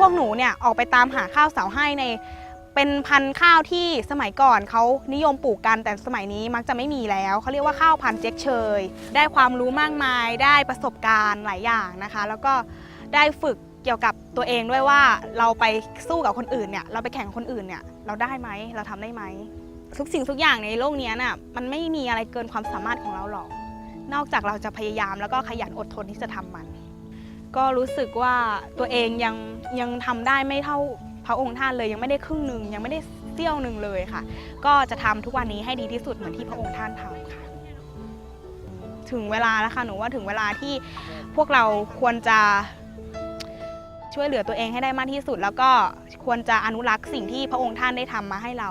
พวกหนูเนี่ยออกไปตามหาข้าวเสาให้ใน เป็นพันธุ์ข้าวที่สมัยก่อนเขานิยมปลูกกันแต่สมัยนี้มักจะไม่มีแล้วเขาเรียกว่าข้าวพันธุ์เจ๊กเชย ได้ความรู้มากมายได้ประสบการณ์หลายอย่างนะคะ แล้วก็ได้ฝึกเกี่ยวกับตัวเองด้วยว่าเราไปสู้กับคนอื่นเนี่ยเราไปแข่งกับคนอื่นเนี่ยเราได้ไหมเราทำได้ไหมทุกสิ่งทุกอย่างในโลกนี้น่ะมันไม่มีอะไรเกินความสามารถของเราหรอก นอกจากเราจะพยายามแล้วก็ขยันอดทนที่จะทำมัน ก็รู้สึกว่าตัวเองยังยังทำได้ไม่เท่าพระองค์ท่านเลยยังไม่ได้ครึ่งหนึ่งยังไม่ได้เสี้ยวหนึ่งเลยค่ะ ก็จะทำทุกวันนี้ให้ดีที่สุดเหมือนที่พระองค์ท่านทำค่ะ ถึงเวลาแล้วค่ะหนูว่าถึงเวลาที่พวกเราควรจะช่วยเหลือตัวเองให้ได้มากที่สุด แล้วก็ควรจะอนุรักษ์สิ่งที่พระองค์ท่านได้ทำมาให้เรา